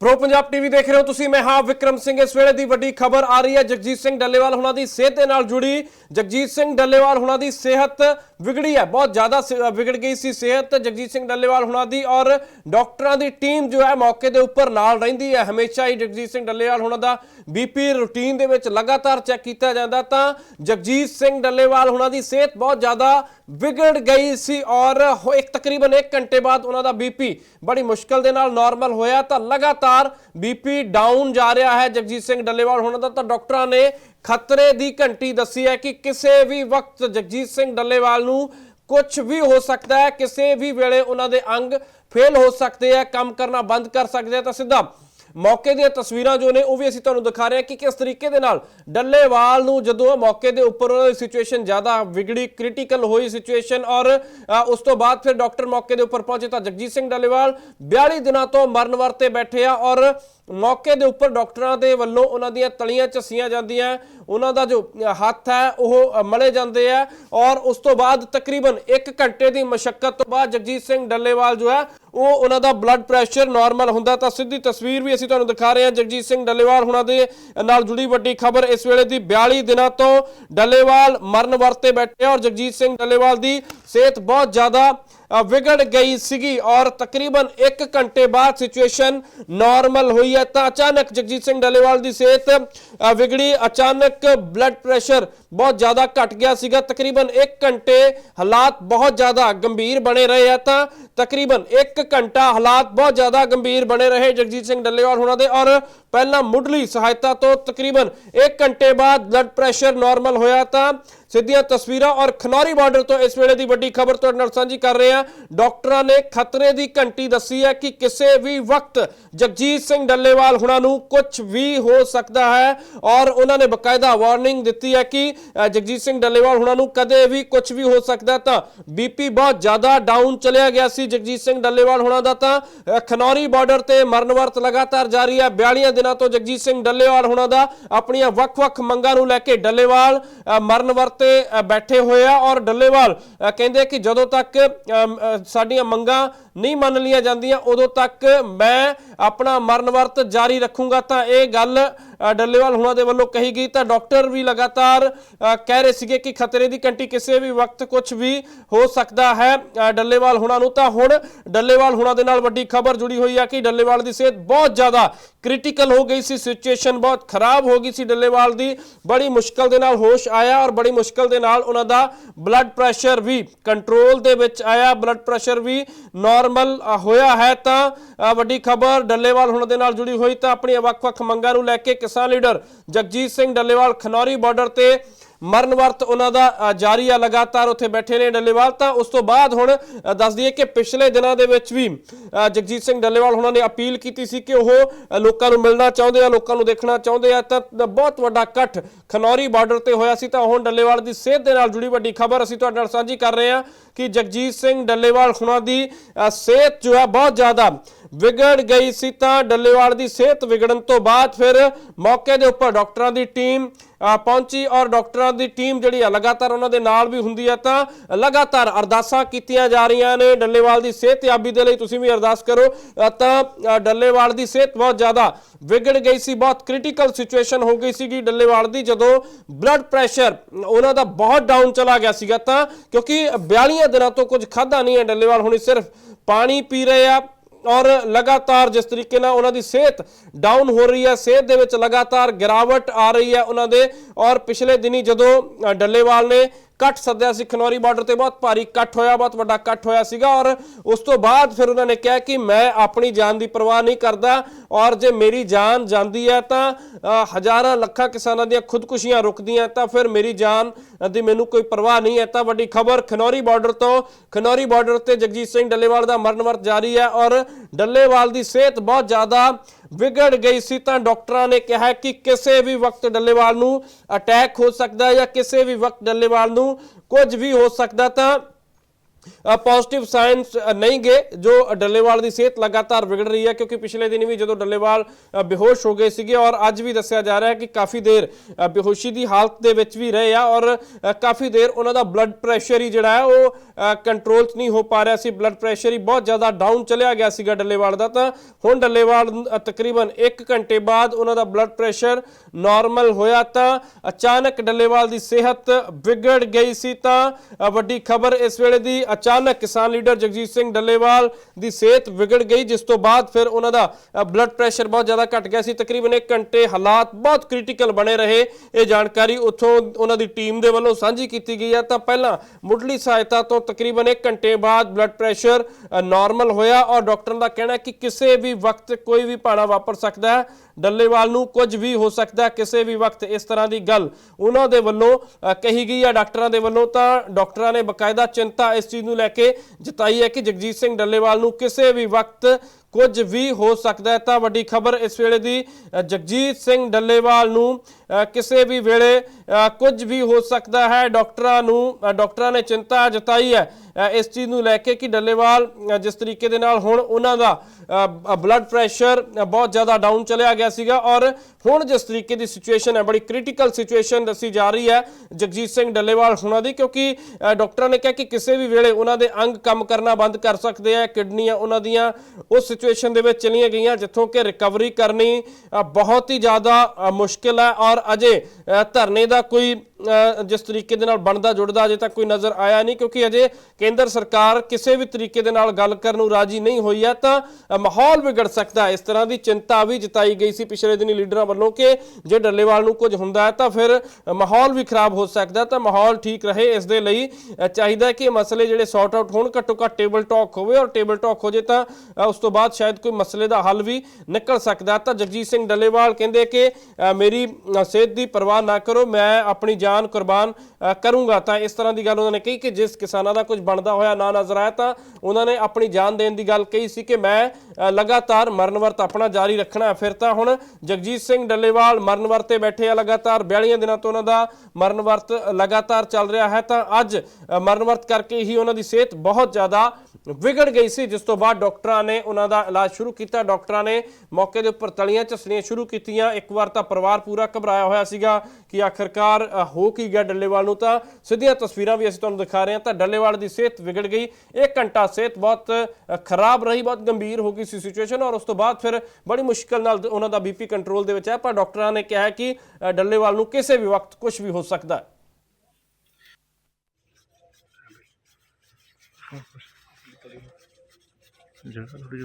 Pro Punjab TV ਦੇਖ ਰਹੇ ਹੋ ਤੁਸੀਂ, ਮੈਂ ਹਾਂ ਵਿਕਰਮ ਸਿੰਘ। ਇਸ ਵੇਲੇ ਦੀ ਵੱਡੀ ਖਬਰ ਆ ਰਹੀ ਹੈ ਜਗਜੀਤ ਸਿੰਘ ਡੱਲੇਵਾਲ ਹੁਣਾਂ ਦੀ ਸਿਹਤ ਦੇ ਨਾਲ ਜੁੜੀ। ਜਗਜੀਤ ਸਿੰਘ ਡੱਲੇਵਾਲ ਹੁਣਾਂ ਦੀ ਸਿਹਤ ਵਿਗੜੀ ਹੈ, ਬਹੁਤ ਜ਼ਿਆਦਾ ਸ- ਵਿਗੜ ਗਈ ਸੀ ਸਿਹਤ ਜਗਜੀਤ ਸਿੰਘ ਡੱਲੇਵਾਲ ਹੁਣਾਂ ਦੀ ਔਰ ਡਾਕਟਰਾਂ ਦੀ ਟੀਮ ਜੋ ਹੈ ਮੌਕੇ ਦੇ ਉੱਪਰ ਨਾਲ ਰਹਿੰਦੀ ਹੈ। ਹਮੇਸ਼ਾ ਹੀ ਜਗਜੀਤ ਸਿੰਘ ਡੱਲੇਵਾਲ ਹੁਣਾਂ ਦਾ ਬੀਪੀ ਰੂਟੀਨ ਦੇ ਵਿੱਚ ਲਗਾਤਾਰ ਚੈੱਕ ਕੀਤਾ ਜਾਂਦਾ, ਤਾਂ ਜਗਜੀਤ ਸਿੰਘ ਡੱਲੇਵਾਲ ਹੁਣਾਂ ਦੀ ਸਿਹਤ ਬਹੁਤ ਜ਼ਿਆਦਾ ਵਿਗੜ ਗਈ ਸੀ ਔਰ ਹੋ- ਇੱਕ ਤਕਰੀਬਨ 1 ਘੰਟੇ ਬਾਅਦ ਉਹਨਾਂ ਦਾ ਬੀਪੀ ਬੜੀ ਮੁਸ਼ਕਲ ਦੇ ਨਾਲ ਨਾਰਮਲ ਹੋਇਆ, ਤਾਂ ਲਗਾਤਾਰ ਬੀਪੀ ਡਾਊਨ ਜਾ ਰਿਹਾ ਹੈ। ਜਗਜੀਤ ਸਿੰਘ ਡੱਲੇਵਾਲ ਹੁਣਾਂ ਦਾ ਤਾਂ ਡਾਕਟਰਾਂ ਨੇ ਖਤਰੇ ਦੀ ਘੰਟੀ ਦੱਸੀ ਹੈ ਕਿ ਕਿਸੇ ਵੀ ਵਕਤ ਜਗਜੀਤ ਸਿੰਘ ਡੱਲੇਵਾਲ ਨੂੰ ਕੁਝ ਵੀ ਹੋ ਸਕਦਾ ਹੈ, ਕਿਸੇ ਵੀ ਵੇਲੇ ਉਹਨਾਂ ਦੇ ਅੰਗ ਫੇਲ ਹੋ ਸਕਦੇ ਆ ਕੰਮ ਕਰਨਾ ਬੰਦ ਕਰ ਸਕਦੇ ਆ ਤਾਂ ਸਿੱਧਾ ਮੌਕੇ ਦੀਆਂ ਤਸਵੀਰਾਂ ਜੋ ਨੇ ਉਹ ਵੀ ਅਸੀਂ ਤੁਹਾਨੂੰ ਦਿਖਾ ਰਹੇ ਹਾਂ ਕਿ ਕਿਸ ਤਰੀਕੇ ਦੇ ਨਾਲ ਡੱਲੇਵਾਲ ਨੂੰ ਜਦੋਂ ਮੌਕੇ ਦੇ ਉੱਪਰ ਸਿਚੁਏਸ਼ਨ ਜ਼ਿਆਦਾ ਵਿਗੜੀ ਕ੍ਰਿਟੀਕਲ ਹੋਈ ਸਿਚੁਏਸ਼ਨ ਔਰ ਅ, ਉਸ ਤੋਂ ਬਾਅਦ ਫਿਰ ਡਾਕਟਰ ਮੌਕੇ ਦੇ ਉੱਪਰ ਪਹੁੰਚੇ ਤਾਂ ਜਗਜੀਤ ਸਿੰਘ ਡੱਲੇਵਾਲ 42 ਦਿਨਾਂ ਤੋਂ ਮਰਨ ਵਰਤੇ ਬੈਠੇ ਆ ਔਰ ਮੌਕੇ ਦੇ ਉੱਪਰ ਡਾਕਟਰਾਂ ਦੇ ਵੱਲੋਂ ਉਹਨਾਂ ਦੀਆਂ ਤਲੀਆਂ ਝੱਸੀਆਂ ਜਾਂਦੀਆਂ ਉਹਨਾਂ ਦਾ ਜੋ ਹੱਥ ਹੈ, ਉਹ ਮਲੇ ਜਾਂਦੇ ਆ ਔਰ ਉਸ ਤੋਂ ਬਾਅਦ ਤਕਰੀਬਨ 1 ਘੰਟੇ ਦੀ ਮਸ਼ੱਕਤ ਤੋਂ ਬਾਅਦ ਜਗਜੀਤ ਸਿੰਘ ਡੱਲੇਵਾਲ ਜੋ ਹੈ, ਉਹ ਉਹਨਾਂ ਦਾ ਬਲੱਡ ਪ੍ਰੈਸ਼ਰ ਨਾਰਮਲ ਹੁੰਦਾ ਤਾਂ ਸਿੱਧੀ ਤਸਵੀਰ ਵੀ ਅਸੀਂ ਤੁਹਾਨੂੰ ਦਿਖਾ ਰਹੇ ਹਾਂ ਜਗਜੀਤ ਸਿੰਘ ਡੱਲੇਵਾਲ ਹੁਣਾਂ ਦੇ ਨਾਲ ਜੁੜੀ ਵੱਡੀ ਖਬਰ ਇਸ ਵੇਲੇ ਦੀ 42 ਦਿਨਾਂ ਤੋਂ ਡੱਲੇਵਾਲ ਮਰਨ ਵਰਤੇ ਬੈਠੇ ਔਰ ਜਗਜੀਤ ਸਿੰਘ ਡੱਲੇਵਾਲ ਦੀ ਸਿਹਤ ਬਹੁਤ ਜ਼ਿਆਦਾ ਵਿਗੜ ਗਈ ਸੀਗੀ ਔਰ ਤਕਰੀਬਨ 1 ਘੰਟੇ ਬਾਅਦ ਸਿਚੁਏਸ਼ਨ ਨਾਰਮਲ ਹੋਈ ਹੈ। ਤਾਂ ਅਚਾਨਕ ਜਗਜੀਤ ਸਿੰਘ ਡੱਲੇਵਾਲ ਦੀ ਸਿਹਤ ਵਿਗੜੀ। ਅਚਾਨਕ ਬਲੱਡ ਪ੍ਰੈਸ਼ਰ ਬਹੁਤ ਜ਼ਿਆਦਾ ਘਟ ਗਿਆ ਸੀਗਾ। ਤਕਰੀਬਨ 1 ਘੰਟੇ ਹਾਲਾਤ ਬਹੁਤ ਜ਼ਿਆਦਾ ਗੰਭੀਰ ਬਣੇ ਰਹੇ ਆ। ਤਾਂ ਤਕਰੀਬਨ 1 ਘੰਟਾ ਹਾਲਾਤ ਬਹੁਤ ਜ਼ਿਆਦਾ ਗੰਭੀਰ ਬਣੇ ਰਹੇ ਜਗਜੀਤ ਸਿੰਘ ਡੱਲੇਵਾਲ ਹੋਣਾ ਦੇ। ਔਰ ਪਹਿਲਾਂ ਮੁੱਢਲੀ ਸਹਾਇਤਾ ਤੋਂ ਤਕਰੀਬਨ 1 ਘੰਟੇ ਬਾਅਦ ਬਲੱਡ ਪ੍ਰੈਸ਼ਰ ਨਾਰਮਲ ਹੋਇਆ ਤਾਂ ਸਿੱਧੀਆਂ ਤਸਵੀਰਾਂ ਔਰ ਖਨੌਰੀ ਬਾਰਡਰ ਤੋਂ ਇਸ ਵੇਲੇ ਦੀ ਵੱਡੀ ਖਬਰ ਤੁਹਾਡੇ ਨਾਲ ਸਾਂਝੀ ਕਰ ਰਹੇ ਹਾਂ। ਡਾਕਟਰਾਂ ਨੇ ਖਤਰੇ ਦੀ ਘੰਟੀ ਦੱਸੀ ਹੈ ਕਿ ਕਿਸੇ ਵੀ ਵਕਤ ਜਗਜੀਤ ਸਿੰਘ ਡੱਲੇਵਾਲ ਹੁਣਾਂ ਨੂੰ ਕੁਝ ਵੀ ਹੋ ਸਕਦਾ ਹੈ ਔਰ ਉਹਨਾਂ ਨੇ ਬਕਾਇਦਾ ਵਾਰਨਿੰਗ ਦਿੱਤੀ ਹੈ ਕਿ ਜਗਜੀਤ ਸਿੰਘ ਡੱਲੇਵਾਲ ਹੁਣਾਂ ਨੂੰ ਕਦੇ ਵੀ ਕੁਝ ਵੀ ਹੋ ਸਕਦਾ ਤਾਂ ਬੀਪੀ ਬਹੁਤ ਜ਼ਿਆਦਾ ਡਾਊਨ ਚਲਿਆ ਗਿਆ ਸੀ ਜਗਜੀਤ ਸਿੰਘ ਡੱਲੇਵਾਲ ਹੁਣਾਂ ਦਾ ਤਾਂ ਖਨੌਰੀ ਬਾਰਡਰ ਤੇ ਮਰਨ ਵਰਤ ਲਗਾਤਾਰ ਜਾਰੀ ਹੈ। 42 ਦਿਨਾਂ ਤੋਂ ਜਗਜੀਤ ਸਿੰਘ ਡੱਲੇਵਾਲ ਹੁਣਾਂ ਦਾ ਆਪਣੀਆਂ ਵੱਖ-ਵੱਖ ਮੰਗਾਂ ਨੂੰ ਲੈ ਕੇ ਡੱਲੇਵਾਲ ਅ, ਮਰਨ ਤੇ ਬੈਠੇ ਹੋਏ ਆ ਔਰ ਡੱਲੇਵਾਲ ਕਹਿੰਦੇ ਕਿ ਜਦੋਂ ਤੱਕ ਅਮ, ਸਾਡੀਆਂ ਮੰਗਾਂ ਨਹੀਂ ਮੰਨ ਲਈਆਂ ਜਾਂਦੀਆਂ ਉਦੋਂ ਤੱਕ ਮੈਂ ਆਪਣਾ ਮਰਨ ਵਰਤ ਜਾਰੀ ਰੱਖੂੰਗਾ। ਤਾਂ ਇਹ ਗੱਲ ਡੱਲੇਵਾਲ ਹੁਣਾਂ ਦੇ ਵੱਲੋਂ ਕਹੀ ਗਈ ਤਾਂ ਡਾਕਟਰ ਵੀ ਲਗਾਤਾਰ ਕਹਿ ਰਹੇ ਸੀਗੇ ਕਿ ਖਤਰੇ ਦੀ ਘੰਟੀ ਕਿਸੇ ਵੀ ਵਕਤ ਕੁਝ ਵੀ ਹੋ ਸਕਦਾ ਹੈ। ਡੱਲੇਵਾਲ ਹੁਣਾਂ ਨੂੰ ਤਾਂ ਹੁਣ ਡੱਲੇਵਾਲ ਹੁਣਾਂ ਦੇ ਨਾਲ ਵੱਡੀ ਖਬਰ ਜੁੜੀ ਹੋਈ ਆ ਕਿ ਡੱਲੇਵਾਲ ਦੀ ਸਿਹਤ ਬਹੁਤ ਜ਼ਿਆਦਾ ਕ੍ਰਿਟੀਕਲ ਹੋ ਗਈ ਸੀ ਸਿਚੁਏਸ਼ਨ ਬਹੁਤ ਖਰਾਬ ਹੋ ਗਈ ਸੀ ਡੱਲੇਵਾਲ ਦੀ। ਬੜੀ ਮੁਸ਼ਕਲ ਦੇ ਨਾਲ ਹੋਸ਼ ਆਇਆ ਔਰ ਬੜੀ ਮੁਸ਼ਕਲ ਦੇ ਨਾਲ ਉਹਨਾਂ ਦਾ ਬਲੱਡ ਪ੍ਰੈਸ਼ਰ ਵੀ ਕੰਟਰੋਲ ਦੇ ਵਿੱਚ ਆਇਆ। ਬਲੱਡ ਪ੍ਰੈਸ਼ਰ ਵੀ ਨਾਰਮਲ ਹੋਇਆ ਹੈ ਤਾਂ ਵੱਡੀ ਖਬਰ ਡੱਲੇਵਾਲ ਹੁਣ ਦੇ ਨਾਲ ਜੁੜੀ ਹੋਈ ਤਾਂ ਆਪਣੀਆਂ ਵੱਖ-ਵੱਖ ਮੰਗਾਂ ਨੂੰ ਲੈ ਕੇ ਕਿਸਾਨ ਲੀਡਰ ਜਗਜੀਤ ਸਿੰਘ ਡੱਲੇਵਾਲ ਖਨੌਰੀ ਬਾਰਡਰ ਤੇ ਮਰਨ ਵਰਤ ਉਹਨਾਂ ਦਾ ਜਾਰੀ ਆ ਲਗਾਤਾਰ ਉੱਥੇ ਬੈਠੇ ਨੇ ਡੱਲੇਵਾਲ। ਤਾਂ ਉਸ ਤੋਂ ਬਾਅਦ ਹੁਣ ਦੱਸ ਦਈਏ ਕਿ ਪਿਛਲੇ ਦਿਨਾਂ ਦੇ ਵਿੱਚ ਵੀ ਜਗਜੀਤ ਸਿੰਘ ਡੱਲੇਵਾਲ ਉਹਨਾਂ ਨੇ ਅਪੀਲ ਕੀਤੀ ਸੀ ਕਿ ਉਹ ਲੋਕਾਂ ਨੂੰ ਮਿਲਣਾ ਚਾਹੁੰਦੇ ਆ, ਲੋਕਾਂ ਨੂੰ ਦੇਖਣਾ ਚਾਹੁੰਦੇ ਆ। ਤਾਂ ਬਹੁਤ ਵੱਡਾ ਇਕੱਠ ਖਨੌਰੀ ਬਾਰਡਰ ਤੇ ਹੋਇਆ ਸੀ। ਤਾਂ ਹੁਣ ਡੱਲੇਵਾਲ ਦੀ ਸਿਹਤ ਦੇ ਨਾਲ ਜੁੜੀ ਵੱਡੀ ਖਬਰ ਅਸੀਂ ਤੁਹਾਡੇ ਨਾਲ ਸਾਂਝੀ ਕਰ ਰਹੇ ਹਾਂ ਕਿ ਜਗਜੀਤ ਸਿੰਘ ਡੱਲੇਵਾਲ ਹੁਣਾਂ ਦੀ ਸਿਹਤ ਜੋ ਹੈ ਬਹੁਤ ਜ਼ਿਆਦਾ ਵਿਗੜ ਗਈ ਸੀ ਤਾਂ ਡੱਲੇਵਾਲ ਦੀ ਸਿਹਤ ਵਿਗੜਨ ਤੋਂ ਬਾਅਦ ਫਿਰ ਮੌਕੇ ਦੇ ਉੱਪਰ ਡਾਕਟਰਾਂ ਦੀ ਟੀਮ ਪਹੁੰਚੀ ਔਰ ਡਾਕਟਰਾਂ ਦੀ ਟੀਮ ਜਿਹੜੀ ਆ, ਲਗਾਤਾਰ ਉਹਨਾਂ ਦੇ ਨਾਲ ਵੀ ਹੁੰਦੀ ਹੈ ਤਾਂ ਲਗਾਤਾਰ ਅਰਦਾਸਾਂ ਕੀਤੀਆਂ ਜਾ ਰਹੀਆਂ ਨੇ। ਡੱਲੇਵਾਲ ਦੀ ਸਿਹਤਯਾਬੀ ਦੇ ਲਈ ਤੁਸੀਂ ਵੀ ਅਰਦਾਸ ਕਰੋ। ਤਾਂ ਡੱਲੇਵਾਲ ਦੀ ਸਿਹਤ ਬਹੁਤ ਜ਼ਿਆਦਾ ਵਿਗੜ ਗਈ ਸੀ, ਬਹੁਤ ਕ੍ਰਿਟੀਕਲ ਸਿਚੁਏਸ਼ਨ ਹੋ ਗਈ ਸੀਗੀ ਡੱਲੇਵਾਲ ਦੀ, ਜਦੋਂ ਬਲੱਡ ਪ੍ਰੈਸ਼ਰ ਉਹਨਾਂ ਦਾ ਬਹੁਤ ਡਾਊਨ ਚਲਾ ਗਿਆ ਸੀਗਾ ਤਾਂ, ਕਿਉਂਕਿ 42 ਦਿਨਾਂ ਤੋਂ ਕੁਝ ਖਾਦਾ ਨਹੀਂ ਹੈ ਡੱਲੇਵਾਲ, ਹੁਣੀ ਸਿਰਫ ਪਾਣੀ ਪੀ ਰਹੇ ਆ। ਔਰ ਲਗਾਤਾਰ ਜਿਸ ਤਰੀਕੇ ਨਾਲ ਉਹਨਾਂ ਦੀ ਸਿਹਤ ਡਾਊਨ ਹੋ ਰਹੀ ਹੈ ਸਿਹਤ ਦੇ ਵਿੱਚ ਲਗਾਤਾਰ ਗਿਰਾਵਟ ਆ ਰਹੀ ਹੈ ਉਹਨਾਂ ਦੇ। ਔਰ ਪਿਛਲੇ ਦਿਨੀ ਜਦੋਂ ਅ, ਡੱਲੇਵਾਲ ਨੇ ਕੱਟ ਸੱਦਿਆ ਸੀ ਖਨੌਰੀ ਬਾਰਡਰ ਤੇ ਬਹੁਤ ਭਾਰੀ ਕੱਟ ਹੋਇਆ, ਬਹੁਤ ਵੱਡਾ ਕੱਟ ਹੋਇਆ ਸੀਗਾ ਔਰ ਉਸ ਤੋਂ ਬਾਅਦ ਫਿਰ ਉਹਨਾਂ ਨੇ ਕਿਹਾ ਕਿ ਮੈਂ ਆਪਣੀ ਜਾਨ ਦੀ ਪਰਵਾਹ ਨਹੀਂ ਕਰਦਾ ਔਰ ਜੇ ਮੇਰੀ ਜਾਨ ਜਾਂਦੀ ਹੈ ਤਾਂ ਹਜ਼ਾਰਾਂ ਲੱਖਾਂ ਕਿਸਾਨਾਂ ਦੀਆਂ ਖੁਦਕੁਸ਼ੀਆਂ ਰੁਕਦੀਆਂ, ਤਾਂ ਫਿਰ ਮੇਰੀ ਜਾਨ ਦੀ ਮੈਨੂੰ ਕੋਈ ਪਰਵਾਹ ਨਹੀਂ ਹੈ। ਤਾਂ ਵੱਡੀ ਖਬਰ ਖਨੌਰੀ ਬਾਰਡਰ ਤੋਂ, ਖਨੌਰੀ ਬਾਰਡਰ ਤੇ ਜਗਜੀਤ ਸਿੰਘ ਡੱਲੇਵਾਲ ਦਾ ਮਰਨ ਵਰਤ ਜਾਰੀ ਹੈ ਔਰ ਡੱਲੇਵਾਲ ਦੀ ਸਿਹਤ ਬਹੁਤ ਜ਼ਿਆਦਾ ਵਿਗੜ ਗਈ ਸੀ ਤਾਂ ਡਾਕਟਰਾਂ ਨੇ ਕਿਹਾ ਕਿ ਕਿਸੇ ਵੀ ਵਕਤ ਡੱਲੇਵਾਲ ਨੂੰ ਅਟੈਕ ਹੋ ਸਕਦਾ ਹੈ ਜਾਂ ਕਿਸੇ ਵੀ ਵਕਤ ਡੱਲੇਵਾਲ ਨੂੰ ਕੁਝ ਵੀ ਹੋ ਸਕਦਾ ਤਾਂ ਪੋਜ਼ਿਟਿਵ ਸਾਇੰਸ ਨਹੀਂ ਗਏ, ਜੋ ਡੱਲੇਵਾਲ ਦੀ ਸਿਹਤ ਲਗਾਤਾਰ ਵਿਗੜ ਰਹੀ ਹੈ, ਕਿਉਂਕਿ ਪਿਛਲੇ ਦਿਨ ਵੀ ਜਦੋਂ ਡੱਲੇਵਾਲ ਬੇਹੋਸ਼ ਹੋ ਗਏ ਸੀਗੇ ਔਰ ਅੱਜ ਵੀ ਦੱਸਿਆ ਜਾ ਰਿਹਾ ਹੈ ਕਿ ਕਾਫੀ ਦੇਰ ਬੇਹੋਸ਼ੀ ਦੀ ਹਾਲਤ ਦੇ ਵਿੱਚ ਵੀ ਰਹੇ ਆ ਔਰ ਕਾਫੀ ਦੇਰ ਉਹਨਾਂ ਦਾ ਬਲੱਡ ਪ੍ਰੈਸ਼ਰ ਹੀ ਜਿਹੜਾ ਹੈ ਉਹ ਕੰਟਰੋਲ 'ਚ ਨਹੀਂ ਹੋ ਪਾ ਰਿਹਾ ਸੀ ਬਲੱਡ ਪ੍ਰੈਸ਼ਰ ਹੀ ਬਹੁਤ ਜ਼ਿਆਦਾ ਡਾਊਨ ਚਲਿਆ ਗਿਆ ਸੀਗਾ ਡੱਲੇਵਾਲ ਦਾ, ਤਾਂ ਹੁਣ ਡੱਲੇਵਾਲ ਤਕਰੀਬਨ 1 ਘੰਟੇ ਬਾਅਦ ਉਹਨਾਂ ਦਾ ਬਲੱਡ ਪ੍ਰੈਸ਼ਰ ਨਾਰਮਲ ਹੋਇਆ ਤਾਂ ਅਚਾਨਕ ਡੱਲੇਵਾਲ ਦੀ ਸਿਹਤ ਵਿਗੜ ਗਈ ਸੀ ਤਾਂ ਵੱਡੀ ਖਬਰ ਇਸ ਵੇਲੇ ਦੀ ਅਚਾਨਕ ਕਿਸਾਨ ਲੀਡਰ ਜਗਜੀਤ ਸਿੰਘ ਡੱਲੇਵਾਲ ਦੀ ਸਿਹਤ ਵਿਗੜ ਗਈ, ਜਿਸ ਤੋਂ ਬਾਅਦ ਫਿਰ ਉਹਨਾਂ ਦਾ ਬਲੱਡ ਪ੍ਰੈਸ਼ਰ ਬਹੁਤ ਜ਼ਿਆਦਾ ਘਟ ਗਿਆ ਸੀ। ਤਕਰੀਬਨ 1 ਘੰਟੇ ਹਾਲਾਤ ਬਹੁਤ ਕ੍ਰਿਟੀਕਲ ਬਣੇ ਰਹੇ। ਇਹ ਜਾਣਕਾਰੀ ਉੱਥੋਂ ਉਹਨਾਂ ਦੀ ਟੀਮ ਦੇ ਵੱਲੋਂ ਸਾਂਝੀ ਕੀਤੀ ਗਈ ਹੈ। ਤਾਂ ਪਹਿਲਾਂ ਮੁੱਢਲੀ ਸਹਾਇਤਾ ਤੋਂ ਤਕਰੀਬਨ 1 ਘੰਟੇ ਬਾਅਦ ਬਲੱਡ ਪ੍ਰੈਸ਼ਰ ਨਾਰਮਲ ਹੋਇਆ ਔਰ ਡਾਕਟਰਾਂ ਦਾ ਕਹਿਣਾ ਕਿ ਕਿਸੇ ਵੀ ਵਕਤ ਕੋਈ ਵੀ ਭਾਣਾ ਵਾਪਰ ਸਕਦਾ ਹੈ। ਡੱਲੇਵਾਲ ਨੂੰ ਕੁਝ ਵੀ ਹੋ ਸਕਦਾ, ਕਿਸੇ ਵੀ ਵਕਤ ਇਸ ਤਰ੍ਹਾਂ ਦੀ ਗੱਲ ਉਹਨਾਂ ਦੇ ਵੱਲੋਂ ਕਹੀ ਗਈ ਹੈ ਡਾਕਟਰਾਂ ਦੇ ਵੱਲੋਂ, ਤਾਂ ਡਾਕਟਰਾਂ ਨੇ ਬਕਾਇਦਾ ਚਿੰਤਾ ਇਸ ਚੀਜ਼ ਨੂੰ ਲੈ ਕੇ ਜਤਾਈ ਹੈ ਕਿ ਜਗਜੀਤ ਸਿੰਘ ਡੱਲੇਵਾਲ ਨੂੰ ਕਿਸੇ ਵੀ ਵਕਤ ਕੁਝ ਵੀ ਹੋ ਸਕਦਾ ਹੈ। ਤਾਂ ਵੱਡੀ ਖਬਰ ਇਸ ਵੇਲੇ ਦੀ ਜਗਜੀਤ ਸਿੰਘ ਡੱਲੇਵਾਲ ਨੂੰ ਕਿਸੇ ਵੀ ਵੇਲੇ ਕੁਝ ਵੀ ਹੋ ਸਕਦਾ ਹੈ ਡਾਕਟਰਾਂ ਨੂੰ ਅ, ਡਾਕਟਰਾਂ ਨੇ ਚਿੰਤਾ ਜਤਾਈ ਹੈ ਇਸ ਚੀਜ਼ ਨੂੰ ਲੈ ਕੇ ਕਿ ਡੱਲੇਵਾਲ ਜਿਸ ਤਰੀਕੇ ਦੇ ਨਾਲ ਹੁਣ ਉਹਨਾਂ ਦਾ ਬਲੱਡ ਪ੍ਰੈਸ਼ਰ ਬਹੁਤ ਜ਼ਿਆਦਾ ਡਾਊਨ ਚਲਿਆ ਗਿਆ ਸੀਗਾ ਔਰ ਹੁਣ ਜਿਸ ਤਰੀਕੇ ਦੀ ਸਿਚੁਏਸ਼ਨ ਹੈ ਬੜੀ ਕ੍ਰਿਟੀਕਲ ਸਿਚੁਏਸ਼ਨ ਦੱਸੀ ਜਾ ਰਹੀ ਹੈ ਜਗਜੀਤ ਸਿੰਘ ਡੱਲੇਵਾਲ ਹੁਣਾਂ ਦੀ ਕਿਉਂਕਿ ਅ, ਡਾਕਟਰਾਂ ਨੇ ਕਿਹਾ ਕਿ ਕਿਸੇ ਵੀ ਵੇਲੇ ਉਹਨਾਂ ਦੇ ਅੰਗ ਕੰਮ ਕਰਨਾ ਬੰਦ ਕਰ ਸਕਦੇ ਆ ਕਿਡਨੀਆਂ ਉਹਨਾਂ ਦੀਆਂ ਉਸ ਸਿਚੁਏਸ਼ਨ ਦੇ ਵਿੱਚ ਚਲੀਆਂ ਗਈਆਂ ਜਿੱਥੋਂ ਕਿ ਰਿਕਵਰੀ ਕਰਨੀ ਬਹੁਤ ਹੀ ਜ਼ਿਆਦਾ ਮੁਸ਼ਕਿਲ ਹੈ ਔਰ ਅਜੇ ਅ, ਧਰਨੇ ਦਾ ਕੋਈ ਜਿਸ ਤਰੀਕੇ ਦੇ ਨਾਲ ਬਣਦਾ, ਜੁੜਦਾ, ਅਜੇ ਤੱਕ ਕੋਈ ਨਜ਼ਰ ਆਇਆ ਨਹੀਂ, ਕਿਉਂਕਿ ਅਜੇ ਕੇਂਦਰ ਸਰਕਾਰ ਕਿਸੇ ਵੀ ਤਰੀਕੇ ਦੇ ਨਾਲ ਗੱਲ ਕਰਨ ਨੂੰ ਰਾਜੀ ਨਹੀਂ ਹੋਈ ਹੈ, ਤਾਂ ਮਾਹੌਲ ਵਿਗੜ ਸਕਦਾ ਹੈ। ਇਸ ਤਰ੍ਹਾਂ ਦੀ ਚਿੰਤਾ ਵੀ ਜਤਾਈ ਗਈ ਸੀ ਪਿਛਲੇ ਦਿਨੀ ਲੀਡਰਾਂ ਵੱਲੋਂ ਕਿ ਜੇ ਡੱਲੇਵਾਲ ਨੂੰ ਕੁਝ ਹੁੰਦਾ ਹੈ, ਤਾਂ ਫਿਰ ਮਾਹੌਲ ਵੀ ਖਰਾਬ ਹੋ ਸਕਦਾ ਤਾਂ ਮਾਹੌਲ ਠੀਕ ਰਹੇ। ਇਸ ਦੇ ਲਈ ਚਾਹੀਦਾ ਕਿ ਮਸਲੇ ਜਿਹੜੇ ਸੌਰਟ ਆਊਟ ਹੋਣ ਘੱਟੋ ਘੱਟ ਟੇਬਲ ਟਾਕ ਹੋਵੇ ਔਰ ਟੇਬਲ ਟਾਕ ਹੋ ਜੇ, ਤਾਂ ਉਸ ਤੋਂ ਬਾਅਦ ਸ਼ਾਇਦ ਕੋਈ ਮਸਲੇ ਦਾ ਹੱਲ ਵੀ ਨਿਕਲ ਸਕਦਾ ਤਾਂ ਜਗਜੀਤ ਸਿੰਘ ਡੱਲੇਵਾਲ ਕਹਿੰਦੇ ਕਿ ਮੇਰੀ ਸਿਹਤ ਦੀ ਪਰਵਾਹ ਨਾ ਕਰੋ, ਮੈਂ ਆਪਣੀ ਜਾਨ ਕੁਰਬਾਨ ਕਰੂੰਗਾ, ਤਾਂ ਇਸ ਤਰ੍ਹਾਂ ਦੀ ਗੱਲ ਉਹਨਾਂ ਨੇ ਕਹੀ ਕਿ ਜਿਸ ਕਿਸਾਨਾਂ ਦਾ ਕੁਝ ਬਣਦਾ ਹੋਇਆ ਨਾ ਨਜ਼ਰ ਆਇਆ, ਤਾਂ ਉਹਨਾਂ ਨੇ ਆਪਣੀ ਜਾਨ ਦੇਣ ਦੀ ਗੱਲ ਕਹੀ ਸੀ ਕਿ ਮੈਂ ਲਗਾਤਾਰ ਮਰਨ ਵਰਤ ਆਪਣਾ ਜਾਰੀ ਰੱਖਣਾ ਫਿਰ ਤਾਂ ਹੁਣ ਜਗਜੀਤ ਸਿੰਘ ਡੱਲੇਵਾਲ ਮਰਨ ਵਰਤੇ ਬੈਠੇ ਆ ਲਗਾਤਾਰ 42 ਦਿਨਾਂ ਤੋਂ ਉਹਨਾਂ ਦਾ ਮਰਨ ਵਰਤ ਲਗਾਤਾਰ ਚੱਲ ਰਿਹਾ ਹੈ, ਤਾਂ ਅੱਜ ਮਰਨ ਵਰਤ ਕਰਕੇ ਹੀ ਉਹਨਾਂ ਦੀ ਸਿਹਤ ਬਹੁਤ ਜ਼ਿਆਦਾ ਵਿਗੜ ਗਈ ਸੀ, ਜਿਸ ਤੋਂ ਬਾਅਦ ਡਾਕਟਰਾਂ ਨੇ ਉਹਨਾਂ ਦਾ ਇਲਾਜ ਸ਼ੁਰੂ ਕੀਤਾ। ਡਾਕਟਰਾਂ ਨੇ ਮੌਕੇ ਦੇ ਉੱਪਰ ਤਲੀਆਂ ਝੱਸਣੀਆਂ ਸ਼ੁਰੂ ਕੀਤੀਆਂ। ਇੱਕ ਵਾਰ ਤਾਂ ਪਰਿਵਾਰ ਪੂਰਾ ਘਬਰਾਇਆ ਹੋਇਆ ਸੀਗਾ ਕਿ ਆਖਰਕਾਰ ਹੋ ਕੀ ਗਿਆ ਡੱਲੇਵਾਲ ਨੂੰ ਤਾਂ ਸਿੱਧੀਆਂ ਤਸਵੀਰਾਂ ਵੀ ਅਸੀਂ ਤੁਹਾਨੂੰ ਦਿਖਾ ਰਹੇ ਹਾਂ। ਤਾਂ ਡੱਲੇਵਾਲ ਦੀ ਸਿਹਤ ਵਿਗੜ ਗਈ। ਇੱਕ ਘੰਟਾ ਸਿਹਤ ਬਹੁਤ ਖਰਾਬ ਰਹੀ, ਬਹੁਤ ਗੰਭੀਰ ਹੋ ਗਈ ਸੀ ਸਿਚੁਏਸ਼ਨ ਔਰ ਉਸ ਤੋਂ ਬਾਅਦ ਫਿਰ ਬੜੀ ਮੁਸ਼ਕਲ ਨਾਲ ਉਹਨਾਂ ਦਾ ਬੀਪੀ ਕੰਟਰੋਲ ਦੇ ਵਿੱਚ ਹੈ ਪਰ ਡਾਕਟਰਾਂ ਨੇ ਕਿਹਾ ਕਿ ਡੱਲੇਵਾਲ ਨੂੰ ਕਿਸੇ ਵੀ ਵਕਤ ਕੁਝ ਵੀ ਹੋ ਸਕਦਾ ਹੈ। ਜਗ੍ਹਾ ਥੋੜੀ